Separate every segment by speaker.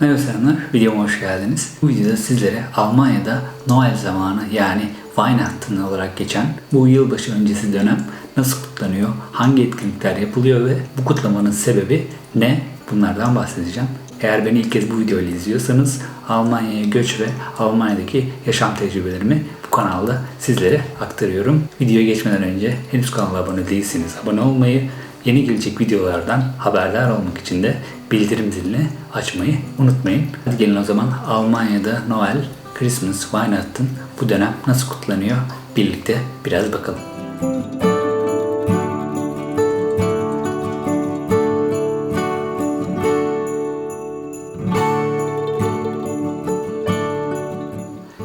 Speaker 1: Merhaba videoma hoş geldiniz. Bu videoda sizlere Almanya'da Noel zamanı yani Weihnachten olarak geçen bu yılbaşı öncesi dönem nasıl kutlanıyor, hangi etkinlikler yapılıyor ve bu kutlamanın sebebi ne bunlardan bahsedeceğim. Eğer beni ilk kez bu videoyu izliyorsanız Almanya'ya göç ve Almanya'daki yaşam tecrübelerimi bu kanalda sizlere aktarıyorum. Videoya geçmeden önce henüz kanala abone değilseniz abone olmayı, yeni gelecek videolardan haberdar olmak için de bildirim zilini açmayı unutmayın. Hadi gelin o zaman Almanya'da Noel, Christmas, Weihnachten bu dönem nasıl kutlanıyor birlikte biraz bakalım.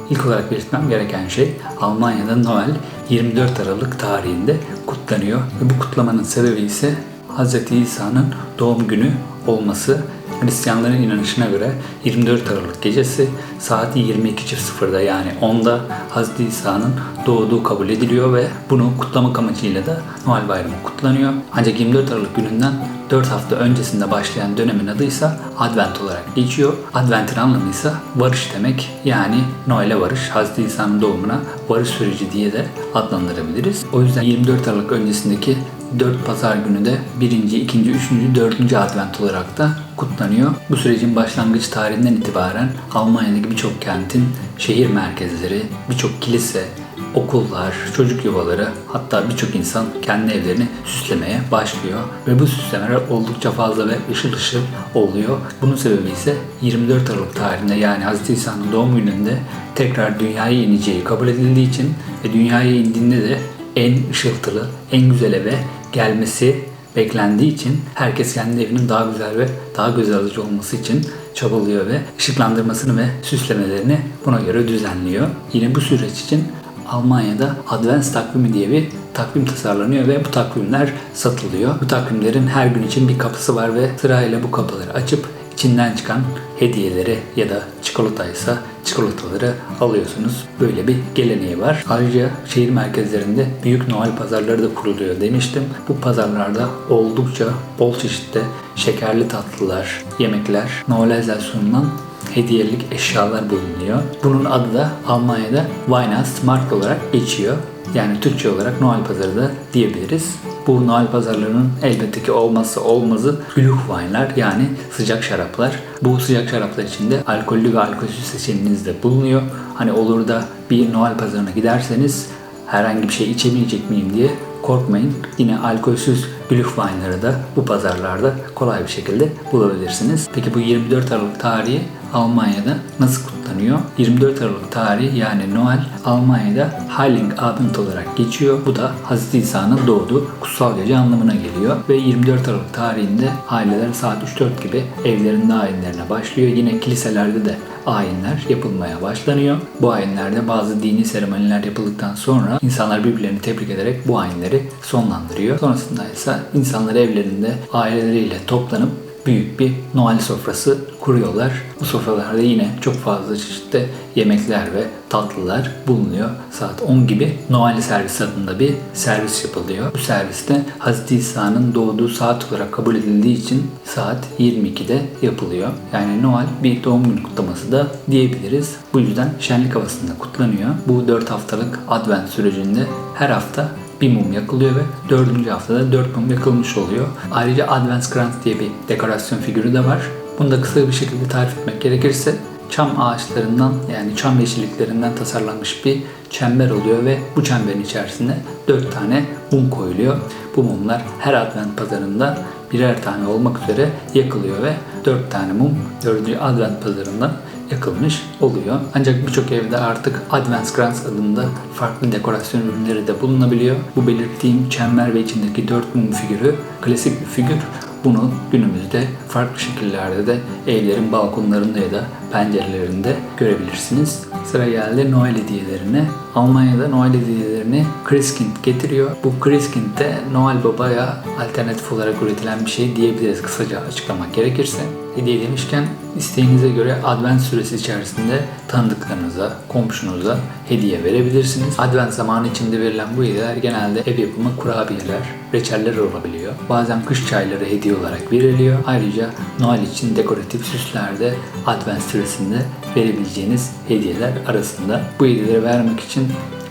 Speaker 1: İlk olarak belirtmem gereken şey Almanya'da Noel 24 Aralık tarihinde kutlanıyor ve bu kutlamanın sebebi ise Hz. İsa'nın doğum günü olması. Hristiyanların inanışına göre 24 Aralık gecesi saat 22.00'da yani 10'da Hz. İsa'nın doğduğu kabul ediliyor ve bunu kutlamak amacıyla da Noel Bayramı kutlanıyor. Ancak 24 Aralık gününden 4 hafta öncesinde başlayan dönemin adı ise Advent olarak geçiyor. Advent'in anlamı ise varış demek. Yani Noel'e varış, Hz. İsa'nın doğumuna varış süreci diye de adlandırabiliriz. O yüzden 24 Aralık öncesindeki 4 pazar günü de 1. 2. 3. 4. Advent olarak da kutlanıyor. Bu sürecin başlangıç tarihinden itibaren Almanya'daki birçok kentin şehir merkezleri, birçok kilise, okullar, çocuk yuvaları hatta birçok insan kendi evlerini süslemeye başlıyor. Ve bu süslemeler oldukça fazla ve ışıl ışıl oluyor. Bunun sebebi ise 24 Aralık tarihinde yani Hz. İsa'nın doğum gününde tekrar dünyaya ineceği kabul edildiği için ve dünyaya indiğinde de en ışıltılı, en güzel eve gelmesi beklendiği için herkes kendi evinin daha güzel ve daha göz alıcı olması için çabalıyor ve ışıklandırmasını ve süslemelerini buna göre düzenliyor. Yine bu süreç için Almanya'da Advents takvimi diye bir takvim tasarlanıyor ve bu takvimler satılıyor. Bu takvimlerin her gün için bir kapısı var ve sırayla bu kapıları açıp içinden çıkan hediyeleri ya da çikolataysa çikolataları alıyorsunuz. Böyle bir geleneği var. Ayrıca şehir merkezlerinde büyük Noel pazarları da kuruluyor demiştim. Bu pazarlarda oldukça bol çeşitli şekerli tatlılar, yemekler, Noel'e özel sunulan hediyelik eşyalar bulunuyor. Bunun adı da Almanya'da Weihnachtsmarkt olarak geçiyor. Yani Türkçe olarak Noel pazarı da diyebiliriz. Bu Noel pazarlarının elbette ki olmazsa olmazı Glühweinler yani sıcak şaraplar. Bu sıcak şaraplar içinde alkollü ve alkolsüz seçeneğiniz de bulunuyor. Hani olur da bir Noel pazarına giderseniz herhangi bir şey içemeyecek miyim diye korkmayın. Yine alkolsüz Glühweinleri da bu pazarlarda kolay bir şekilde bulabilirsiniz. Peki bu 24 Aralık tarihi Almanya'da nasıl kutlanıyor? 24 Aralık tarihi yani Noel Almanya'da Heiligabend olarak geçiyor. Bu da Hz. İsa'nın doğduğu kutsal gece anlamına geliyor. Ve 24 Aralık tarihinde aileler saat 3-4 gibi evlerinde ayinlerine başlıyor. Yine kiliselerde de ayinler yapılmaya başlanıyor. Bu ayinlerde bazı dini seremoniler yapıldıktan sonra insanlar birbirlerini tebrik ederek bu ayinleri sonlandırıyor. Sonrasında ise insanlar evlerinde aileleriyle toplanıp büyük bir Noel sofrası kuruyorlar. Bu sofralarda yine çok fazla çeşitli yemekler ve tatlılar bulunuyor. Saat 10 gibi Noel servis adında bir servis yapılıyor. Bu serviste Hz. İsa'nın doğduğu saat olarak kabul edildiği için saat 22'de yapılıyor. Yani Noel bir doğum günü kutlaması da diyebiliriz. Bu yüzden şenlik havasında kutlanıyor. Bu 4 haftalık Advent sürecinde her hafta bir mum yakılıyor ve dördüncü haftada dört mum yakılmış oluyor. Ayrıca Adventskranz diye bir dekorasyon figürü de var. Bunu da kısa bir şekilde tarif etmek gerekirse çam ağaçlarından yani çam yeşilliklerinden tasarlanmış bir çember oluyor ve bu çemberin içerisinde 4 tane mum koyuluyor. Bu mumlar her Advent pazarında birer tane olmak üzere yakılıyor ve 4 tane mum 4. Advent pazarında yakılmış oluyor. Ancak birçok evde artık Adventskranz adında farklı dekorasyon ürünleri de bulunabiliyor. Bu belirttiğim çember ve içindeki 4 mum figürü klasik bir figür. Bunu günümüzde farklı şekillerde de evlerin balkonlarında ya da pencerelerinde görebilirsiniz. Sıra geldi Noel hediyelerine. Almanya'da Noel hediyelerini Christkind getiriyor. Bu Christkind de Noel Baba'ya alternatif olarak üretilen bir şey diyebiliriz kısaca açıklamak gerekirse. Hediye demişken isteğinize göre Advent süresi içerisinde tanıdıklarınıza, komşunuza hediye verebilirsiniz. Advent zamanı içinde verilen bu hediyeler genelde ev yapımı kurabiyeler, reçeller olabiliyor. Bazen kış çayları hediye olarak veriliyor. Ayrıca Noel için dekoratif süslerde Advent süresinde verebileceğiniz hediyeler arasında. Bu hediyeleri vermek için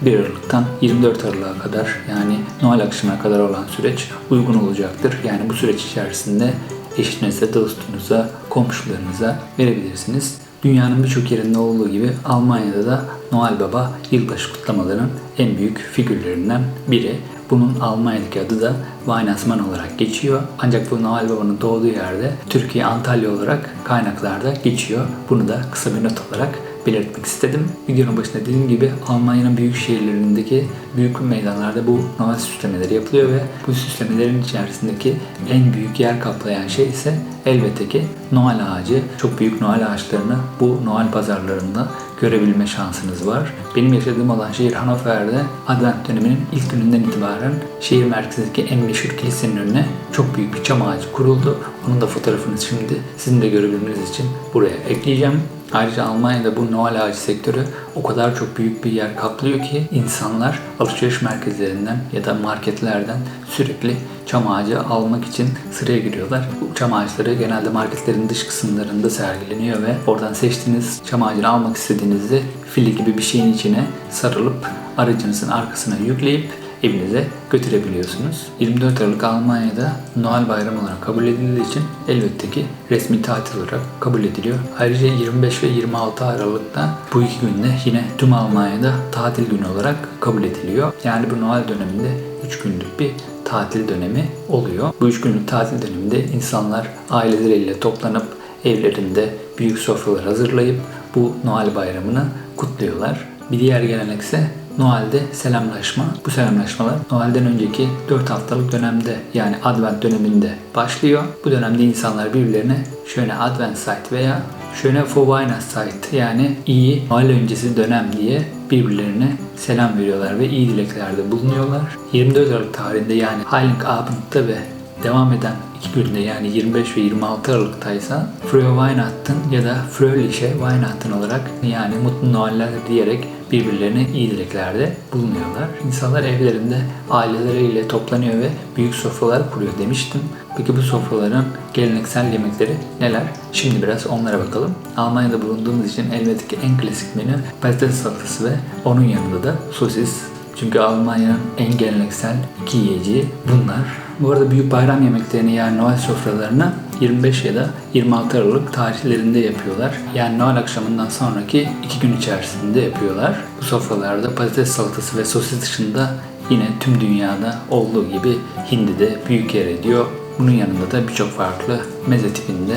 Speaker 1: 1 Aralık'tan 24 Aralık'a kadar yani Noel akşamına kadar olan süreç uygun olacaktır. Yani bu süreç içerisinde eşinize, dostunuza, komşularınıza verebilirsiniz. Dünyanın birçok yerinde olduğu gibi Almanya'da da Noel Baba yılbaşı kutlamalarının en büyük figürlerinden biri. Bunun Almanya'daki adı da Weihnachtsmann olarak geçiyor. Ancak bu Noel Baba'nın doğduğu yerde Türkiye Antalya olarak kaynaklarda geçiyor. Bunu da kısa bir not olarak belirtmek istedim. Videonun başında dediğim gibi Almanya'nın büyük şehirlerindeki büyük meydanlarda bu Noel süslemeleri yapılıyor ve bu süslemelerin içerisindeki en büyük yer kaplayan şey ise elbette ki Noel ağacı. Çok büyük Noel ağaçlarını bu Noel pazarlarında görebilme şansınız var. Benim yaşadığım olan şehir Hannover'de Advent döneminin ilk gününden itibaren şehir merkezindeki en meşhur kilisenin önüne çok büyük bir çam ağacı kuruldu. Onun da fotoğrafını şimdi sizin de görebilmeniz için buraya ekleyeceğim. Ayrıca Almanya'da bu Noel ağacı sektörü o kadar çok büyük bir yer kaplıyor ki insanlar alışveriş merkezlerinden ya da marketlerden sürekli çam ağacı almak için sıraya giriyorlar. Bu çam ağaçları genelde marketlerin dış kısımlarında sergileniyor ve oradan seçtiğiniz çam ağacını almak istediğinizde fili gibi bir şeyin içine sarılıp aracınızın arkasına yükleyip evinize götürebiliyorsunuz. 24 Aralık Almanya'da Noel Bayramı olarak kabul edildiği için elbette ki resmi tatil olarak kabul ediliyor. Ayrıca 25 ve 26 Aralık'ta bu iki günde yine tüm Almanya'da tatil günü olarak kabul ediliyor. Yani bu Noel döneminde 3 günlük bir tatil dönemi oluyor. Bu 3 günlük tatil döneminde insanlar aileleriyle toplanıp evlerinde büyük sofralar hazırlayıp bu Noel bayramını kutluyorlar. Bir diğer gelenek ise Noel'de selamlaşma. Bu selamlaşmalar Noel'den önceki 4 haftalık dönemde yani Advent döneminde başlıyor. Bu dönemde insanlar birbirlerine şöyle Advent Zeit veya şöyle vor Weihnachtszeit yani iyi Noel öncesi dönem diye birbirlerine selam veriyorlar ve iyi dileklerde bulunuyorlar. 24 Aralık tarihinde yani Heiligabend'da ve devam eden iki günde yani 25 ve 26 Aralık'ta ise Frohe Weihnachten ya da Fröhliche Weihnachten olarak yani Mutlu Noeller diyerek birbirlerine iyi dileklerde bulunuyorlar. İnsanlar evlerinde aileleriyle toplanıyor ve büyük sofralar kuruyor demiştim. Peki bu sofraların geleneksel yemekleri neler? Şimdi biraz onlara bakalım. Almanya'da bulunduğumuz için elbette ki en klasik menü patates salatası ve onun yanında da sosis. Çünkü Almanya'nın en geleneksel iki yiyeceği bunlar. Bu arada büyük bayram yemeklerini yani Noel sofralarını 25 ya da 26 Aralık tarihlerinde yapıyorlar. Yani Noel akşamından sonraki iki gün içerisinde yapıyorlar. Bu sofralarda patates salatası ve sosis dışında yine tüm dünyada olduğu gibi hindi de büyük yer ediyor. Bunun yanında da birçok farklı meze tipinde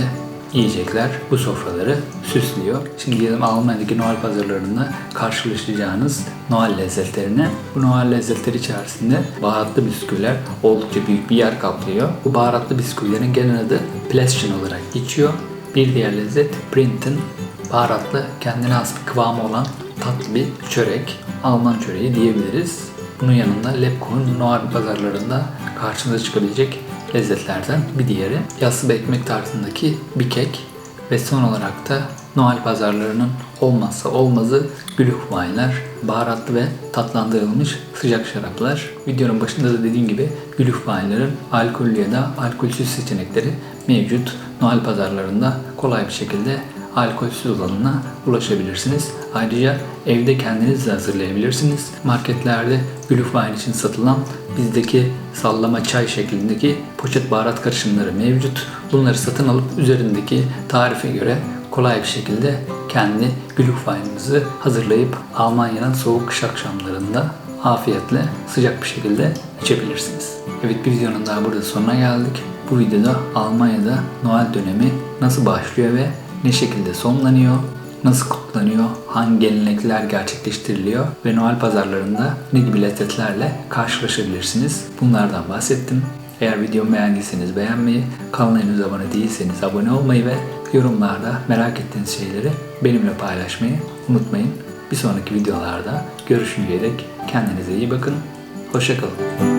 Speaker 1: yiyecekler bu sofraları süslüyor. Şimdi gelelim Almanya'daki Noel pazarlarında karşılaşacağınız Noel lezzetlerine. Bu Noel lezzetleri içerisinde baharatlı bisküviler oldukça büyük bir yer kaplıyor. Bu baharatlı bisküvilerin genel adı Plätzchen olarak geçiyor. Bir diğer lezzet Printen baharatlı kendine has bir kıvamı olan tatlı bir çörek. Alman çöreği diyebiliriz. Bunun yanında Lebkuchen Noel pazarlarında karşınıza çıkabilecek lezzetlerden bir diğeri. Yassı ekmek tarzındaki bir kek ve son olarak da Noel pazarlarının olmazsa olmazı Glühweinler, baharatlı ve tatlandırılmış sıcak şaraplar. Videonun başında da dediğim gibi Glühweinlerin alkollü ya da alkolsüz seçenekleri mevcut. Noel pazarlarında kolay bir şekilde alkolsüz olanına ulaşabilirsiniz. Ayrıca evde kendiniz de hazırlayabilirsiniz. Marketlerde Glühwein için satılan bizdeki sallama çay şeklindeki poşet baharat karışımları mevcut. Bunları satın alıp üzerindeki tarife göre kolay bir şekilde kendi Glühwein'inizi hazırlayıp Almanya'nın soğuk kış akşamlarında afiyetle sıcak bir şekilde içebilirsiniz. Evet bir videonun daha burada sonuna geldik. Bu videoda Almanya'da Noel dönemi nasıl başlıyor ve ne şekilde sonlanıyor, nasıl kutlanıyor, hangi gelenekler gerçekleştiriliyor ve Noel pazarlarında ne gibi lezzetlerle karşılaşabilirsiniz. Bunlardan bahsettim. Eğer videomu beğendiyseniz beğenmeyi, kanala henüz abone değilseniz abone olmayı ve yorumlarda merak ettiğiniz şeyleri benimle paylaşmayı unutmayın. Bir sonraki videolarda görüşünceye dek kendinize iyi bakın. Hoşçakalın.